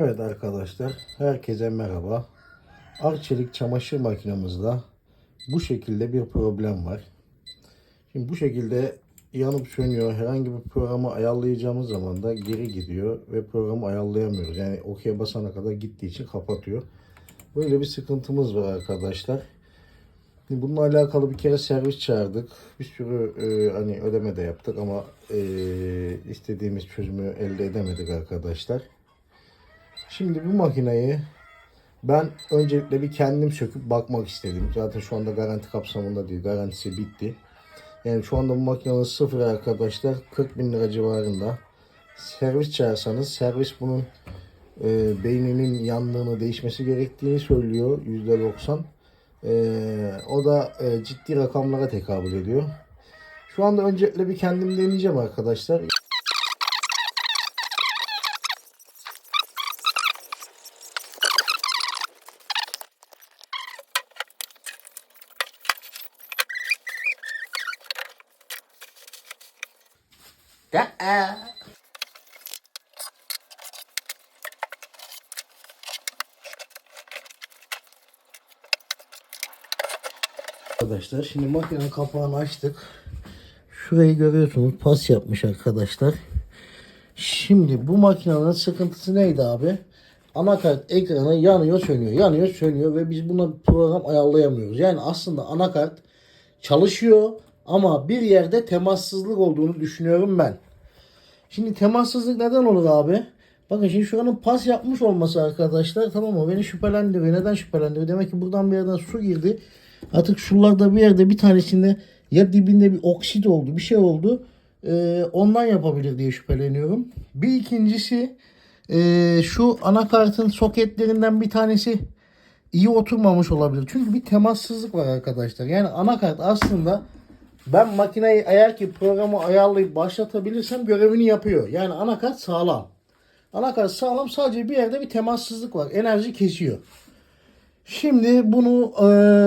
Evet arkadaşlar, herkese merhaba. Arçelik çamaşır makinemizde bu şekilde bir problem var. Şimdi bu şekilde yanıp sönüyor. Herhangi bir programı ayarlayacağımız zaman da geri gidiyor ve programı ayarlayamıyoruz. Yani okey basana kadar gittiği için kapatıyor. Böyle bir sıkıntımız var arkadaşlar. Şimdi Bununla alakalı bir kere servis çağırdık. Bir sürü e, hani ödeme de yaptık ama e, istediğimiz çözümü elde edemedik arkadaşlar. Şimdi bu makineyi ben öncelikle bir kendim söküp bakmak istedim. Zaten şu anda garanti kapsamında değil. Garantisi bitti. Yani şu anda bu makinenin sıfır arkadaşlar 40 bin lira civarında. Servis çağırsanız servis bunun e, beyninin yandığını değişmesi gerektiğini söylüyor %90. E, o da e, ciddi rakamlara tekabül ediyor. Şu anda öncelikle bir kendim deneyeceğim arkadaşlar. Arkadaşlar şimdi makinenin kapağını açtık. Şurayı görüyorsunuz pas yapmış arkadaşlar. Şimdi bu makinenin sıkıntısı neydi abi? Anakart ekranı yanıyor sönüyor yanıyor sönüyor ve biz buna program ayarlayamıyoruz. Yani aslında anakart çalışıyor ama bir yerde temassızlık olduğunu düşünüyorum ben. Şimdi temassızlık neden olur abi? Bakın şimdi şuranın pas yapmış olması arkadaşlar tamam mı? Beni şüphelendiriyor. Neden şüphelendiriyor? Demek ki buradan bir yerden su girdi. Artık şuralarda bir yerde bir tanesinde ya dibinde bir oksit oldu bir şey oldu. Ee, ondan yapabilir diye şüpheleniyorum. Bir ikincisi ee, şu anakartın soketlerinden bir tanesi iyi oturmamış olabilir. Çünkü bir temassızlık var arkadaşlar. Yani anakart aslında ben makineyi eğer ki programı ayarlayıp başlatabilirsem görevini yapıyor. Yani anakart sağlam. Anakart sağlam sadece bir yerde bir temassızlık var. Enerji kesiyor. Şimdi bunu e,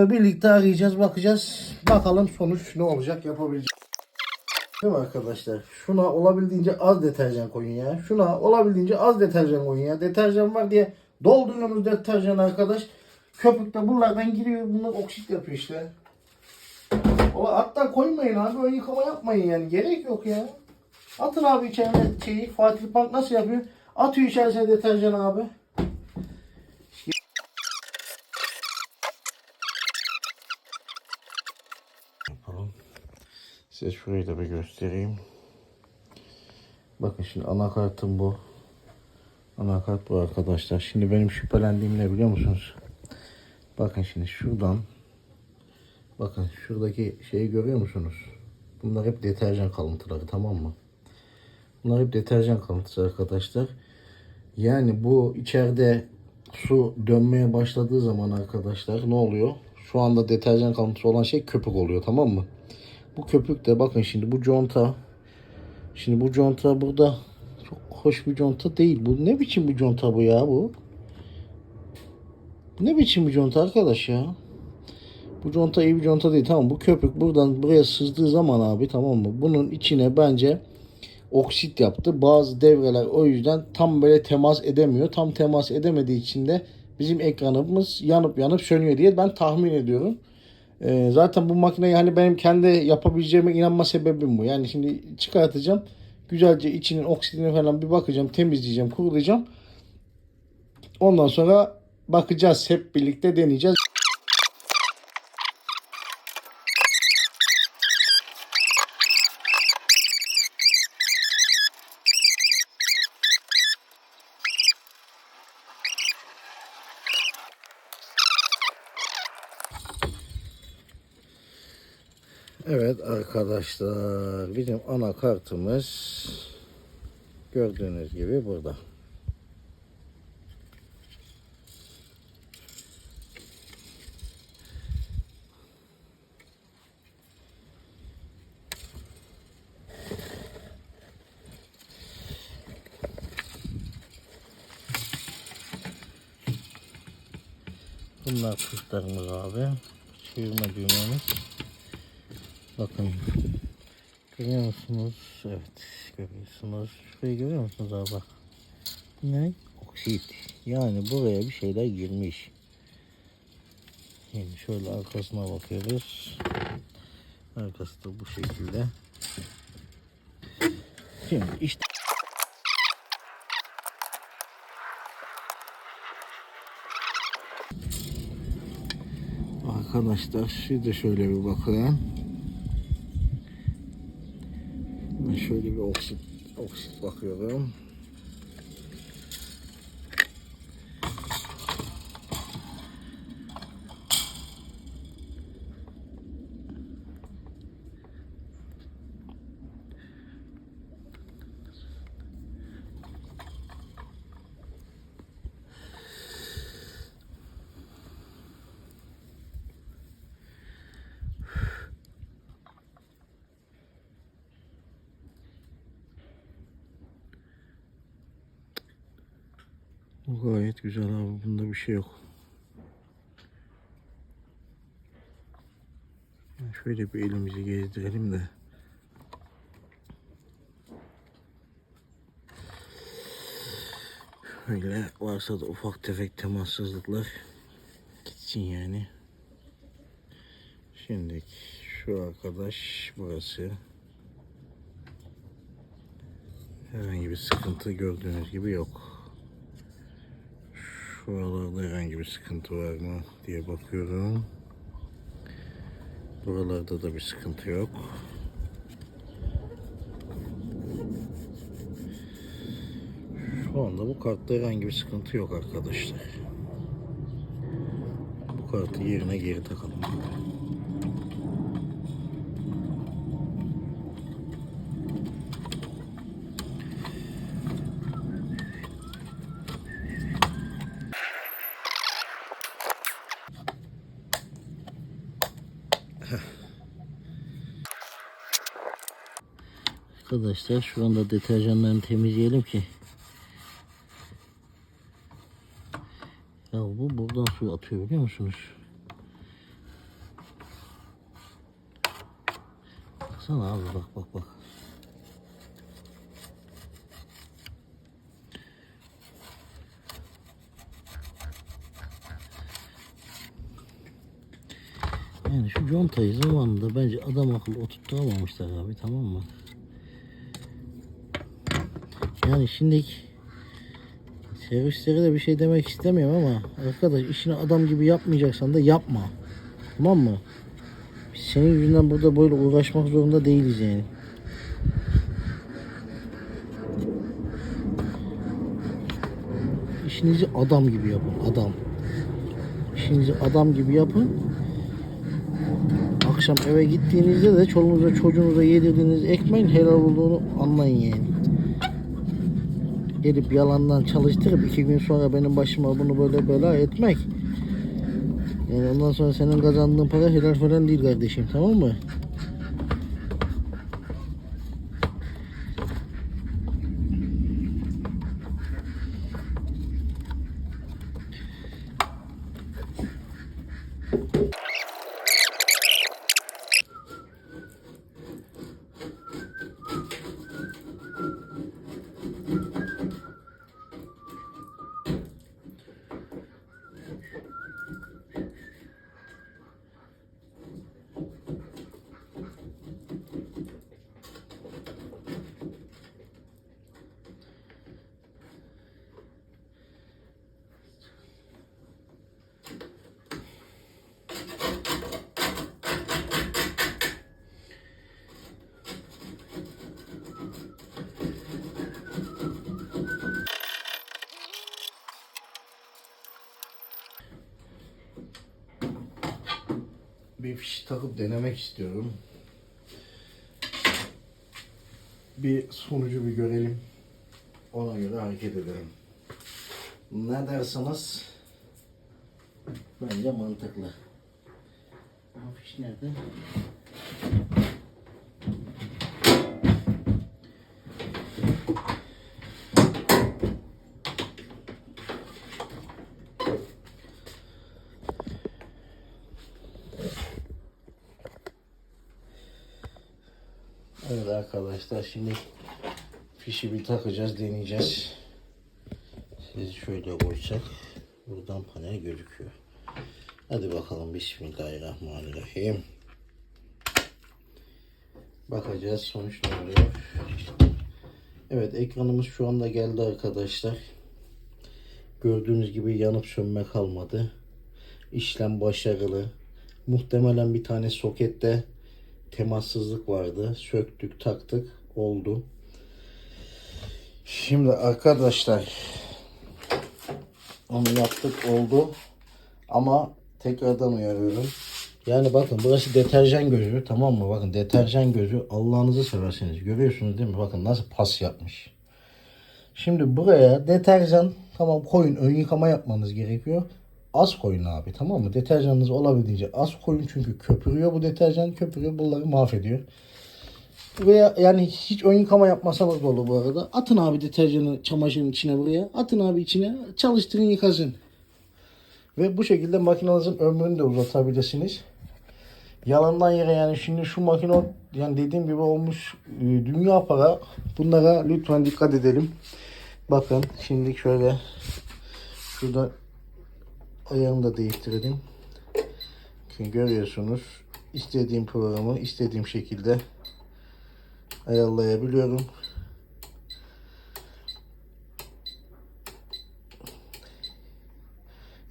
birlikte arayacağız, bakacağız. Bakalım sonuç ne olacak yapabileceğiz. Değil mi arkadaşlar? Şuna olabildiğince az deterjan koyun ya. Şuna olabildiğince az deterjan koyun ya. Deterjan var diye dolduruyorsunuz deterjan arkadaş. Köpükte bunlardan giriyor. Bunlar oksit yapıyor işte. Ola hatta koymayın abi. Ön yıkama yapmayın yani. Gerek yok ya. Atın abi içerine şeyi. Fatih Bank nasıl yapıyor? Atıyor içerisine deterjan abi. Yapalım. Size şurayı da bir göstereyim. Bakın şimdi anakartım bu. Anakart bu arkadaşlar. Şimdi benim şüphelendiğim ne biliyor musunuz? Bakın şimdi şuradan Bakın şuradaki şeyi görüyor musunuz? Bunlar hep deterjan kalıntıları tamam mı? Bunlar hep deterjan kalıntısı arkadaşlar. Yani bu içeride su dönmeye başladığı zaman arkadaşlar ne oluyor? Şu anda deterjan kalıntısı olan şey köpük oluyor tamam mı? Bu köpük de bakın şimdi bu conta. Şimdi bu conta burada çok hoş bir conta değil. Bu ne biçim bir conta bu ya bu? Ne biçim bir conta arkadaş ya? Bu conta iyi bir conta değil. Tamam bu köpük buradan buraya sızdığı zaman abi tamam mı? Bunun içine bence oksit yaptı. Bazı devreler o yüzden tam böyle temas edemiyor. Tam temas edemediği için de bizim ekranımız yanıp yanıp sönüyor diye ben tahmin ediyorum. Ee, zaten bu makineyi hani benim kendi yapabileceğime inanma sebebim bu. Yani şimdi çıkartacağım. Güzelce içinin oksidine falan bir bakacağım. Temizleyeceğim, kurulayacağım. Ondan sonra bakacağız. Hep birlikte deneyeceğiz. Evet arkadaşlar bizim anakartımız gördüğünüz gibi burada. Bunlar tuşlarımız abi. Çevirme düğmemiz. Bakın. Görüyor musunuz? Evet. Görüyorsunuz. Şurayı görüyor musunuz abi? bak. Ne? Oksit. Yani buraya bir şeyler girmiş. Şimdi şöyle arkasına bakıyoruz. Arkası da bu şekilde. Şimdi işte Arkadaşlar şimdi şöyle bir bakın. Ben şöyle bir oksit, oksit bakıyorum. Bu gayet güzel abi. Bunda bir şey yok. Şöyle bir elimizi gezdirelim de. Şöyle varsa da ufak tefek temassızlıklar gitsin yani. Şimdi şu arkadaş burası. Herhangi bir sıkıntı gördüğünüz gibi yok. Şuralarda herhangi bir sıkıntı var mı diye bakıyorum. Buralarda da bir sıkıntı yok. Şu anda bu kartta herhangi bir sıkıntı yok arkadaşlar. Bu kartı yerine geri takalım. Arkadaşlar şu anda deterjanlarını temizleyelim ki Ya bu buradan su atıyor biliyor musunuz? Baksana abi bak bak bak. Yani şu contayı zamanında bence adam akıllı oturtturamamışlar abi tamam mı? Yani şimdiki servislere de bir şey demek istemiyorum ama arkadaş işini adam gibi yapmayacaksan da yapma. Tamam mı? Biz senin yüzünden burada böyle uğraşmak zorunda değiliz yani. İşinizi adam gibi yapın. Adam. İşinizi adam gibi yapın. Akşam eve gittiğinizde de çoluğunuza çocuğunuza yedirdiğiniz ekmeğin helal olduğunu anlayın yani gelip yalandan çalıştırıp iki gün sonra benim başıma bunu böyle bela etmek. Yani ondan sonra senin kazandığın para helal falan değil kardeşim tamam mı? Bir fiş takıp denemek istiyorum. Bir sonucu bir görelim. Ona göre hareket edelim. Ne dersiniz? Bence mantıklı. Ama fiş nerede? Evet arkadaşlar şimdi fişi bir takacağız deneyeceğiz. Prizi şöyle koysak buradan panel gözüküyor. Hadi bakalım Bismillahirrahmanirrahim. Bakacağız sonuç ne oluyor. Evet ekranımız şu anda geldi arkadaşlar. Gördüğünüz gibi yanıp sönme kalmadı. İşlem başarılı. Muhtemelen bir tane sokette temassızlık vardı. Söktük taktık oldu. Şimdi arkadaşlar onu yaptık oldu. Ama tekrardan uyarıyorum. Yani bakın burası deterjan gözü tamam mı? Bakın deterjan gözü Allah'ınızı severseniz görüyorsunuz değil mi? Bakın nasıl pas yapmış. Şimdi buraya deterjan tamam koyun ön yıkama yapmanız gerekiyor. Az koyun abi tamam mı? Deterjanınız olabildiğince az koyun çünkü köpürüyor bu deterjan köpürüyor bunları mahvediyor. Veya yani hiç ön yıkama yapmasanız da olur bu arada. Atın abi deterjanı çamaşırın içine buraya. Atın abi içine çalıştırın yıkasın. Ve bu şekilde makinenizin ömrünü de uzatabilirsiniz. Yalandan yere yani şimdi şu makine yani dediğim gibi olmuş e, dünya para. Bunlara lütfen dikkat edelim. Bakın şimdi şöyle şurada ayarını da değiştirelim. Şimdi görüyorsunuz istediğim programı istediğim şekilde ayarlayabiliyorum.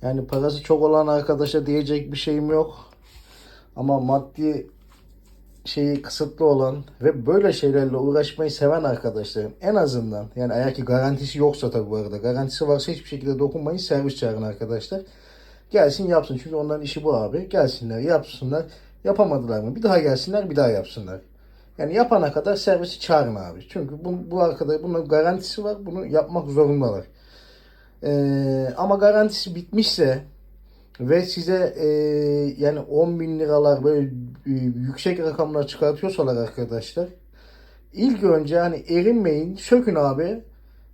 Yani parası çok olan arkadaşa diyecek bir şeyim yok. Ama maddi şeyi kısıtlı olan ve böyle şeylerle uğraşmayı seven arkadaşlarım en azından yani eğer ki garantisi yoksa tabi bu arada garantisi varsa hiçbir şekilde dokunmayın servis çağırın arkadaşlar. Gelsin yapsın çünkü onların işi bu abi. Gelsinler yapsınlar. Yapamadılar mı? Bir daha gelsinler bir daha yapsınlar. Yani yapana kadar servisi çağırın abi. Çünkü bu, bu arkadaş bunun garantisi var. Bunu yapmak zorundalar. Ee, ama garantisi bitmişse ve size e, yani 10 bin liralar böyle e, yüksek rakamlar çıkartıyorsalar arkadaşlar ilk önce hani erinmeyin sökün abi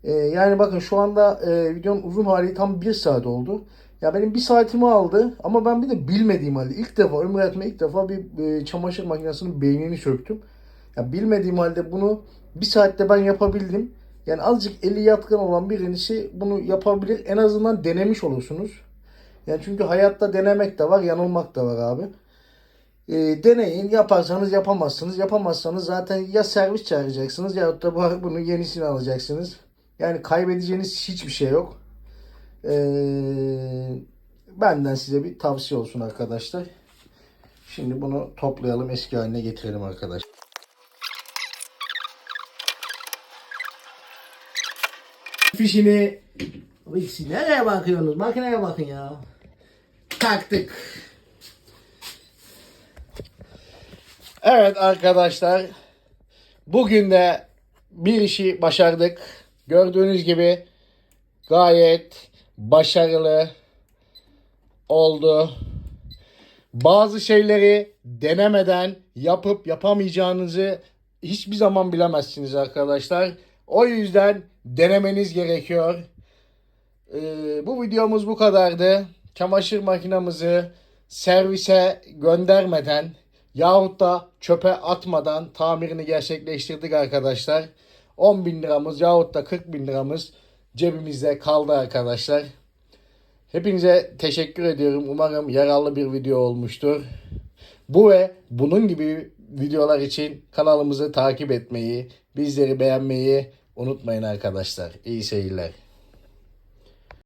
E, yani bakın şu anda e, videonun uzun hali tam 1 saat oldu ya benim bir saatimi aldı ama ben bir de bilmediğim halde ilk defa ömrü hayatımda ilk defa bir e, çamaşır makinesinin beynini söktüm ya bilmediğim halde bunu bir saatte ben yapabildim yani azıcık eli yatkın olan birisi bunu yapabilir en azından denemiş olursunuz yani çünkü hayatta denemek de var, yanılmak da var abi. E, deneyin, yaparsanız yapamazsınız. Yapamazsanız zaten ya servis çağıracaksınız ya da bu- bunun yenisini alacaksınız. Yani kaybedeceğiniz hiçbir şey yok. E, benden size bir tavsiye olsun arkadaşlar. Şimdi bunu toplayalım, eski haline getirelim arkadaşlar. Fişini Vixi nereye bakıyorsunuz? Makineye bakın ya. Taktık. Evet arkadaşlar. Bugün de bir işi başardık. Gördüğünüz gibi gayet başarılı oldu. Bazı şeyleri denemeden yapıp yapamayacağınızı hiçbir zaman bilemezsiniz arkadaşlar. O yüzden denemeniz gerekiyor. Ee, bu videomuz bu kadardı. Çamaşır makinamızı servise göndermeden yahut da çöpe atmadan tamirini gerçekleştirdik arkadaşlar. 10 bin liramız yahut da 40 bin liramız cebimizde kaldı arkadaşlar. Hepinize teşekkür ediyorum. Umarım yararlı bir video olmuştur. Bu ve bunun gibi videolar için kanalımızı takip etmeyi, bizleri beğenmeyi unutmayın arkadaşlar. İyi seyirler.